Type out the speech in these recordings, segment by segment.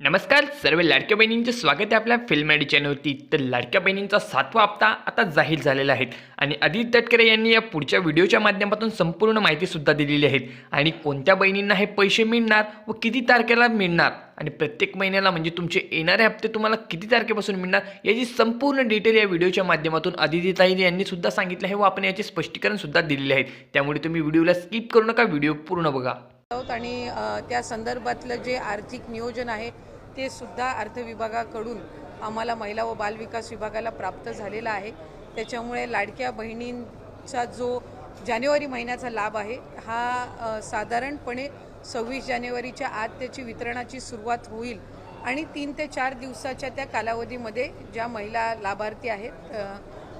नमस्कार सर्व लाडक्या बहिणींचे स्वागत आहे आपल्या फिल्म आयडी चॅनलवरती तर लाडक्या बहिणींचा सातवा हप्ता आता जाहीर झालेला आहे आणि अदित तटकरे यांनी या पुढच्या व्हिडिओच्या माध्यमातून संपूर्ण माहितीसुद्धा दिलेली आहे. आणि कोणत्या बहिणींना हे पैसे मिळणार व किती तारखेला मिळणार? आणि प्रत्येक महिन्याला म्हणजे तुमचे येणारे हप्ते तुम्हाला किती तारखेपासून मिळणार? याची संपूर्ण डिटेल या व्हिडिओच्या माध्यमातून अदिती ताई यांनी सुद्धा सांगितलं आहे व आपण याचे स्पष्टीकरणसुद्धा दिलेले आहे. त्यामुळे तुम्ही व्हिडिओला स्किप करू नका व्हिडिओ पूर्ण बघा. आहोत आणि त्या संदर्भातलं जे आर्थिक नियोजन आहे ते सुद्धा अर्थ विभागाकडून आम्हाला महिला व बालविकास विभागाला प्राप्त झालेला आहे. त्याच्यामुळे लाडक्या बहिणींचा जो जानेवारी महिन्याचा लाभ आहे हा साधारणपणे सव्वीस जानेवारीच्या आत त्याची वितरणाची सुरुवात होईल. आणि तीन ते चार दिवसाच्या त्या कालावधीमध्ये ज्या महिला लाभार्थी आहेत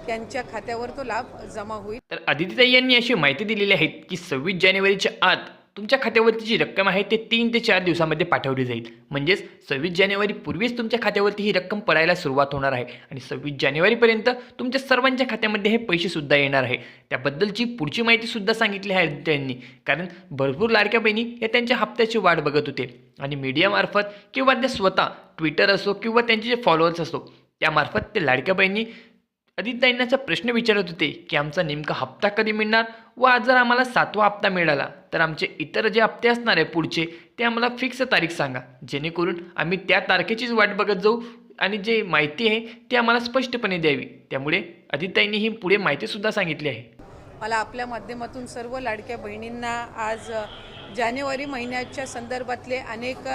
त्यांच्या खात्यावर तो लाभ जमा होईल. तर अदितीताई यांनी अशी माहिती दिलेली आहे की सव्वीस जानेवारीच्या आत तुमच्या खात्यावरती जी रक्कम आहे ते तीन ते चार दिवसामध्ये पाठवली जाईल. म्हणजेच सव्वीस जानेवारी पूर्वीच तुमच्या खात्यावरती ही रक्कम पडायला सुरुवात होणार आहे आणि सव्वीस जानेवारीपर्यंत तुमच्या सर्वांच्या खात्यामध्ये हे पैसेसुद्धा येणार आहे. त्याबद्दलची पुढची माहितीसुद्धा सांगितली आहे त्यांनी. कारण भरपूर लाडक्या बहिणी या त्यांच्या हप्त्याची वाट बघत होते. आणि मीडियामार्फत किंवा त्या स्वतः ट्विटर असो किंवा त्यांचे जे फॉलोअर्स असो त्यामार्फत ते लाडक्या बहिणी अदिताईंनाचा प्रश्न विचारत होते की आमचा नेमका हप्ता कधी मिळणार? व आज जर आम्हाला सातवा हप्ता मिळाला तर आमचे इतर जे हप्ते असणार आहे पुढचे ते आम्हाला फिक्स तारीख सांगा. जेणेकरून आम्ही त्या तारखेचीच वाट बघत जाऊ आणि जे माहिती आहे ती आम्हाला स्पष्टपणे द्यावी. त्यामुळे अदिताईंनी ही पुढे माहितीसुद्धा सांगितली आहे. मला आपल्या माध्यमातून सर्व लाडक्या बहिणींना आज जानेवारी महिन्याच्या संदर्भातले अनेक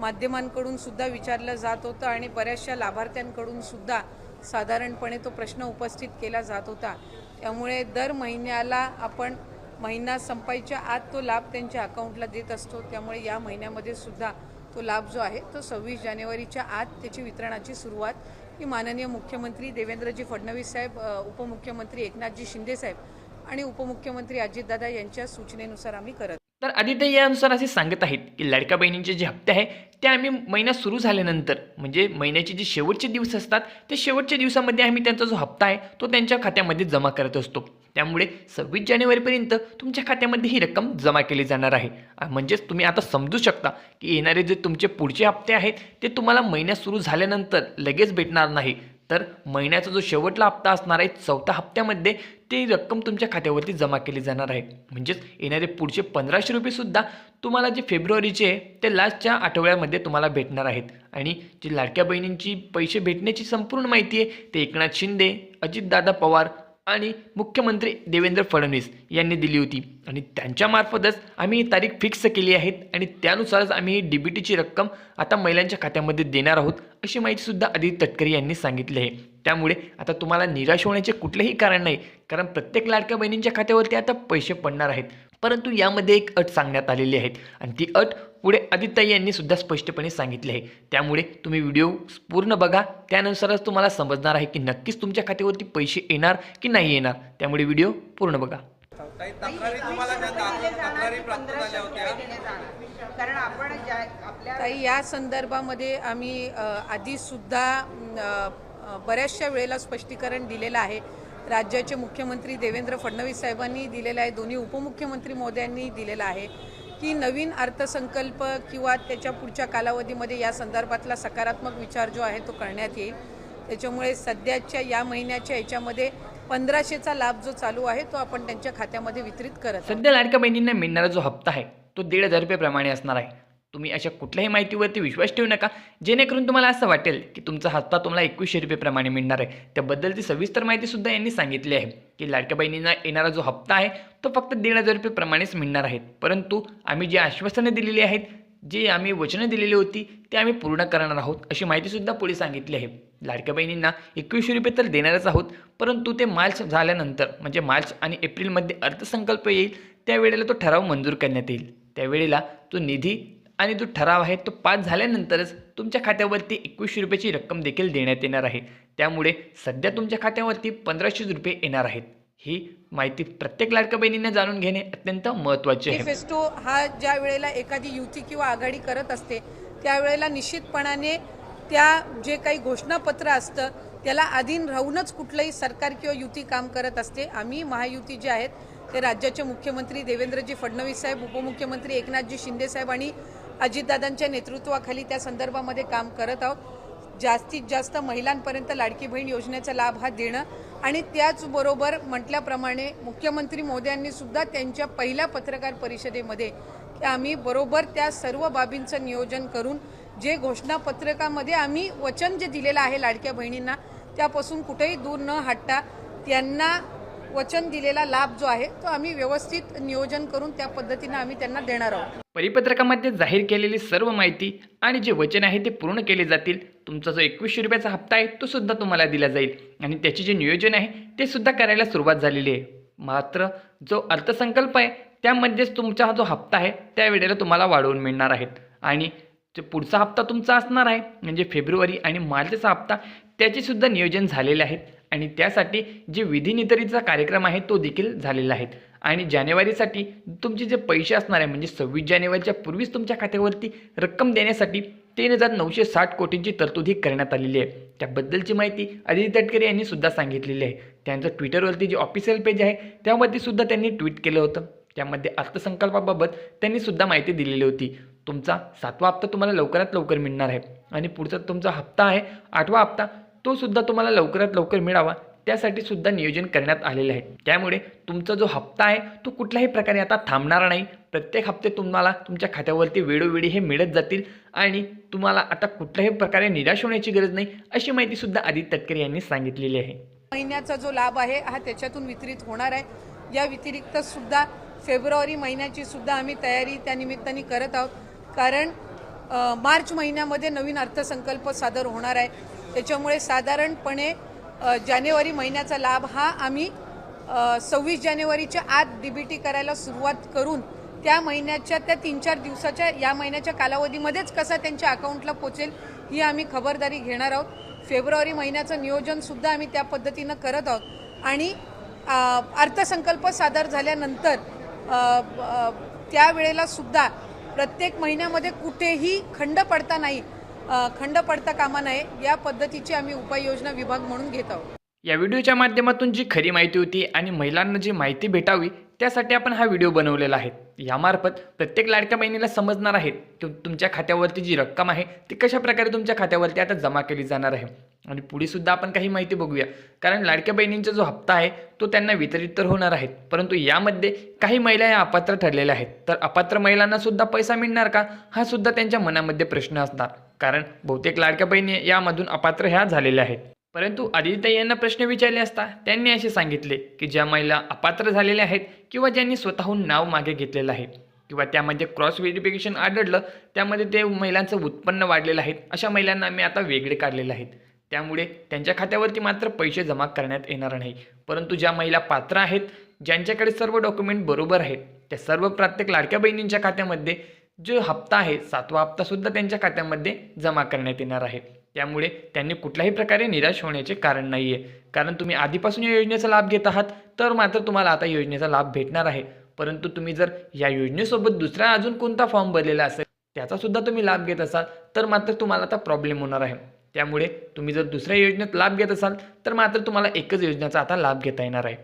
माध्यमांकडून सुद्धा विचारलं जात होतं आणि बऱ्याचशा लाभार्थ्यांकडून सुद्धा साधारणपणे तो प्रश्न उपस्थित केला जात होता. त्यामुळे दर महिन्याला आपण महिना संपायच्या आत तो लाभ त्यांच्या अकाउंटला देत असतो. त्यामुळे या महिन्यामध्ये सुद्धा तो लाभ जो आहे तो सव्वीस जानेवारीच्या आत त्याची वितरणाची सुरुवात ही माननीय मुख्यमंत्री देवेंद्रजी फडणवीस साहेब उपमुख्यमंत्री एकनाथजी शिंदे साहेब आणि उपमुख्यमंत्री अजितदादा यांच्या सूचनेनुसार आम्ही करत तर आदित्य यानुसार असे सांगत आहेत की लाडक्या बहिणींचे जे हप्ते आहे ते आम्ही महिना सुरू झाल्यानंतर म्हणजे महिन्याचे जे शेवटचे दिवस असतात ते शेवटच्या दिवसामध्ये आम्ही त्यांचा जो हप्ता आहे तो त्यांच्या खात्यामध्ये जमा करत असतो. त्यामुळे सव्वीस जानेवारीपर्यंत तुमच्या खात्यामध्ये ही रक्कम जमा केली जाणार आहे. म्हणजेच तुम्ही आता समजू शकता की येणारे जे तुमचे पुढचे हप्ते आहेत ते तुम्हाला महिन्यात सुरू झाल्यानंतर लगेच भेटणार नाही. तर महिन्याचा जो शेवटला हप्ता असणार आहे चौथ्या हप्त्यामध्ये ती रक्कम तुमच्या खात्यावरती जमा केली जाणार आहे. म्हणजेच येणारे पुढचे पंधराशे रुपयेसुद्धा तुम्हाला जे फेब्रुवारीचे आहे ते लास्टच्या आठवड्यामध्ये तुम्हाला भेटणार आहेत. आणि जी लाडक्या बहिणींची पैसे भेटण्याची संपूर्ण माहिती आहे ते एकनाथ शिंदे अजितदादा पवार आणि मुख्यमंत्री देवेंद्र फडणवीस यांनी दिली होती. आणि त्यांच्यामार्फतच आम्ही ही तारीख फिक्स केली आहेत आणि त्यानुसारच आम्ही ही डी बी टीची रक्कम आता महिलांच्या खात्यामध्ये देणार आहोत अशी माहितीसुद्धा आदित्य तटकरे यांनी सांगितली आहे. त्यामुळे आता तुम्हाला निराश होण्याचे कुठलेही कारण नाही कारण प्रत्येक लाडक्या बहिणींच्या खात्यावरती आता पैसे पडणार आहेत. परंतु यामध्ये एक अट सांगण्यात आलेली आहे. आणि ती अट पुढे आदित्य यांनी सुद्धा स्पष्टपणे सांगितले आहे. त्यामुळे तुम्ही व्हिडिओ पूर्ण बघा. त्यानुसारच तुम्हाला समजणार आहे की नक्कीच तुमच्या खात्यावरती पैसे येणार की नाही येणार. त्यामुळे व्हिडिओ पूर्ण बघा. काही तक्रारी तुम्हाला ज्या दाखल तक्रारी प्राप्त झाल्या होत्या. कारण आपण ज्या आपल्या ताई या संदर्भामध्ये आम्ही आधीसुद्धा बऱ्याचशा वेळेला स्पष्टीकरण दिलेलं आहे. राज्याचे मुख्यमंत्री देवेंद्र फडणवीस साहेबांनी दिलेलं आहे. दोन्ही उपमुख्यमंत्री महोदयांनी दिलेलं आहे. की नवीन अर्थसंकल्प किंवा त्याच्या पुढच्या कालावधीमध्ये या संदर्भातला सकारात्मक विचार जो आहे तो करण्यात येईल. त्याच्यामुळे सध्याच्या या महिन्याच्या याच्यामध्ये पंधराशेचा लाभ जो चालू आहे तो आपण त्यांच्या खात्यामध्ये वितरित करत सध्या लाडक्या बहिणींना मिळणारा जो हप्ता आहे तो दीड हजार रुपयेप्रमाणे असणार आहे. तुम्ही अशा कुठल्याही माहितीवरती विश्वास ठेवू नका. जेणेकरून तुम्हाला असं वाटेल की तुमचा हप्ता तुम्हाला एकवीसशे रुपयेप्रमाणे मिळणार आहे. त्याबद्दलची सविस्तर माहितीसुद्धा यांनी सांगितली आहे की लाडक्या बहिणींना येणारा जो हप्ता आहे तो फक्त दीड हजार रुपयेप्रमाणेच मिळणार आहेत परंतु आम्ही जी आश्वासनं दिलेली आहेत जी आम्ही वचनं दिलेली होती ते आम्ही पूर्ण करणार आहोत अशी माहितीसुद्धा पुढे सांगितली आहे. लाडक्या बहिणींना एकवीसशे रुपये तर देणारच आहोत परंतु ते मार्च झाल्यानंतर म्हणजे मार्च आणि एप्रिलमध्ये अर्थसंकल्प येईल त्यावेळेला तो ठराव मंजूर करण्यात येईल. त्यावेळेला तो निधी आणि जो ठराव आहे तो पास झाल्यानंतरच तुमच्या खात्यावरती एकवीसशे रुपयाची रक्कम देखील देण्यात येणार आहे. त्यामुळे सध्या तुमच्या खात्यावरती पंधराशे रुपये येणार आहेत. ही माहिती प्रत्येक लाडक्या बहिणींना जाणून घेणे अत्यंत महत्त्वाचे आहे. फेस्टो हा ज्या वेळेला एखादी युती किंवा आघाडी करत असते त्यावेळेला निश्चितपणाने त्या जे काही घोषणापत्र असतं त्याला अधीन राहूनच कुठलंही सरकार किंवा युती काम करत असते. आम्ही महायुती जे आहेत ते राज्याचे मुख्यमंत्री देवेंद्रजी फडणवीस साहेब उपमुख्यमंत्री एकनाथजी शिंदे साहेब आणि अजितदादांच्या नेतृत्वाखाली त्या संदर्भामध्ये काम करत आहोत. जास्तीत जास्त महिलांपर्यंत लाडकी बहीण योजनेचा लाभ हा देणं आणि त्याचबरोबर म्हटल्याप्रमाणे मुख्यमंत्री मोदी सुद्धा त्यांच्या पहिल्या पत्रकार परिषदेमध्ये की आम्ही बरोबर त्या सर्व बाबींचं नियोजन करून जे घोषणापत्रकामध्ये आम्ही वचन जे दिलेलं आहे लाडक्या बहिणींना त्यापासून कुठेही दूर न हटता त्यांना वचन दिलेला लाभ जो आहे तो आम्ही व्यवस्थित नियोजन करून त्या पद्धतीनं आम्ही त्यांना देणार आहोत. परिपत्रकामध्ये जाहीर केलेली सर्व माहिती आणि जे वचन आहे ते पूर्ण केले जातील. तुमचा जो एकवीसशे रुपयाचा हप्ता आहे तो सुद्धा तुम्हाला दिला जाईल. आणि त्याचे जे नियोजन आहे ते सुद्धा करायला सुरुवात झालेली आहे. मात्र जो अर्थसंकल्प आहे त्यामध्येच तुमचा हा जो हप्ता आहे त्यावेळेला तुम्हाला वाढवून मिळणार आहेत. आणि जो पुढचा हप्ता तुमचा असणार आहे म्हणजे फेब्रुवारी आणि मार्चचा हप्ता त्याचे सुद्धा नियोजन झालेले आहेत. आणि त्यासाठी जे विधिनितरीचा कार्यक्रम आहे तो देखील झालेला आहे. आणि जानेवारीसाठी तुमचे जे पैसे असणार आहे म्हणजे सव्वीस जानेवारीच्या पूर्वीच तुमच्या खात्यावरती रक्कम देण्यासाठी तीन हजार नऊशे साठ कोटींची तरतुदी करण्यात आलेली आहे. त्याबद्दलची माहिती आदित्य तटकरे यांनी सुद्धा सांगितलेली आहे. त्यांचं ट्विटरवरती जे ऑफिशियल पेज आहे त्यामध्ये सुद्धा त्यांनी ट्विट केलं होतं. त्यामध्ये अर्थसंकल्पाबाबत त्यांनी सुद्धा माहिती दिलेली होती. तुमचा सातवा हप्ता तुम्हाला लवकरात लवकर मिळणार आहे. आणि पुढचा तुमचा हप्ता आहे आठवा हप्ता तो सुद्धा तुम्हाला लवकरात लवकर मिळावा. त्यासाठी सुद्धा नियोजन करण्यात आलेले आहे. त्यामुळे तुमचा जो हप्ता आहे तो कुठल्याही प्रकारे आता थांबणार नाही. प्रत्येक हप्ते तुम्हाला तुमच्या खात्यावरती वेळोवेळी हे मिळत जातील आणि तुम्हाला आता कुठल्याही प्रकारे निराश होण्याची गरज नाही अशी माहिती सुद्धा आदित्य तटकरे यांनी सांगितलेली आहे. महिन्याचा जो लाभ आहे हा त्याच्यातून वितरित होणार आहे. या व्यतिरिक्त सुद्धा फेब्रुवारी महिन्याची सुद्धा आम्ही तयारी त्या निमित्ताने करत आहोत. कारण मार्च महिन्यामध्ये नवीन अर्थसंकल्प सादर होणार आहे. त्याच्यामुळे साधारणपणे जानेवारी महिन्याचा लाभ हा आम्ही सव्वीस जानेवारीच्या आत डीबीटी करायला सुरुवात करून त्या महिन्याच्या त्या तीन चार दिवसाच्या या महिन्याच्या कालावधीमध्येच कसा त्यांच्या अकाउंटला पोचेल ही आम्ही खबरदारी घेणार आहोत. फेब्रुवारी महिन्याचं नियोजनसुद्धा आम्ही त्या पद्धतीनं करत आहोत. आणि अर्थसंकल्प सादर झाल्यानंतर त्यावेळेला सुद्धा प्रत्येक महिन्यामध्ये कुठेही खंड पडता नाही. खंड पडता कामा नये या पद्धतीची आम्ही उपाययोजना विभाग म्हणून घेत आहोत. या व्हिडिओच्या माध्यमातून जी खरी माहिती होती आणि महिलांना जी माहिती भेटावी त्यासाठी आपण हा व्हिडिओ बनवलेला आहे. यामार्फत प्रत्येक लाडक्या बहिणीला समजणार आहे की तुमच्या खात्यावरती जी रक्कम आहे ती कशा प्रकारे तुमच्या खात्यावरती आता जमा केली जाणार आहे. आणि पुढे सुद्धा आपण काही माहिती बघूया. कारण लाडक्या बहिणींचा जो हप्ता आहे तो त्यांना वितरित तर होणार आहे परंतु यामध्ये काही महिला या अपात्र ठरलेल्या आहेत. तर अपात्र महिलांना सुद्धा पैसा मिळणार का? हा सुद्धा त्यांच्या मनामध्ये प्रश्न असणार. कारण बहुतेक लाडक्या बहिणी यामधून अपात्र ह्या झालेल्या आहेत. परंतु आदित्य यांना प्रश्न विचारले असता त्यांनी असे सांगितले की ज्या महिला अपात्र झालेल्या आहेत किंवा ज्यांनी स्वतःहून नाव मागे घेतलेलं आहे किंवा त्यामध्ये क्रॉस व्हेरिफिकेशन आढळलं त्यामध्ये ते महिलांचं उत्पन्न वाढलेलं आहे अशा महिलांना आम्ही आता वेगळे काढलेलं आहेत. त्यामुळे त्यांच्या खात्यावरती मात्र पैसे जमा करण्यात येणार नाही. परंतु ज्या महिला पात्र आहेत ज्यांच्याकडे सर्व डॉक्युमेंट बरोबर आहेत त्या सर्व प्रत्येक लाडक्या बहिणींच्या खात्यामध्ये जो हप्ता आहे सातवा हप्तासुद्धा त्यांच्या खात्यामध्ये जमा करण्यात येणार आहे. त्यामुळे त्यांनी कुठल्याही प्रकारे निराश होण्याचे कारण नाही आहे कारण तुम्ही आधीपासून या योजनेचा लाभ घेत आहात तर मात्र तुम्हाला आता योजनेचा लाभ भेटणार आहे. परंतु तुम्ही जर या योजनेसोबत दुसरा अजून कोणता फॉर्म भरलेला असेल त्याचासुद्धा तुम्ही लाभ घेत असाल तर मात्र तुम्हाला आता प्रॉब्लेम होणार आहे. त्यामुळे तुम्ही जर दुसऱ्या योजनेत लाभ घेत असाल तर मात्र तुम्हाला एकच योजनेचा आता लाभ घेता येणार आहे.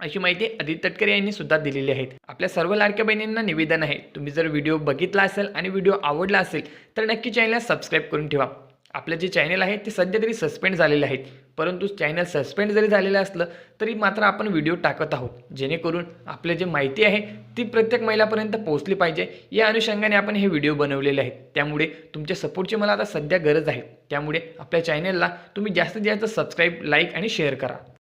अशी माहिती आदित्य तटकरे यांनी सुद्धा दिलेली आहे. आपल्या सर्व लाडक्या बहिणींना निवेदन आहे तुम्ही जर व्हिडिओ बघितला असेल आणि व्हिडिओ आवडला असेल तर नक्की चॅनलला सबस्क्राईब करून ठेवा. आपलं जे चॅनल आहे ते सध्या तरी सस्पेंड झालेले आहेत. परंतु चॅनल सस्पेंड जरी झालेलं असलं तरी मात्र आपण व्हिडिओ टाकत आहोत. जेणेकरून आपले जे माहिती आहे ती प्रत्येक महिलापर्यंत पोहोचली पाहिजे. या अनुषंगाने आपण हे व्हिडिओ बनवलेले आहेत. त्यामुळे तुमच्या सपोर्टची मला आता सध्या गरज आहे. त्यामुळे आपल्या चॅनलला तुम्ही जास्तीत जास्त सबस्क्राईब लाईक आणि शेअर करा.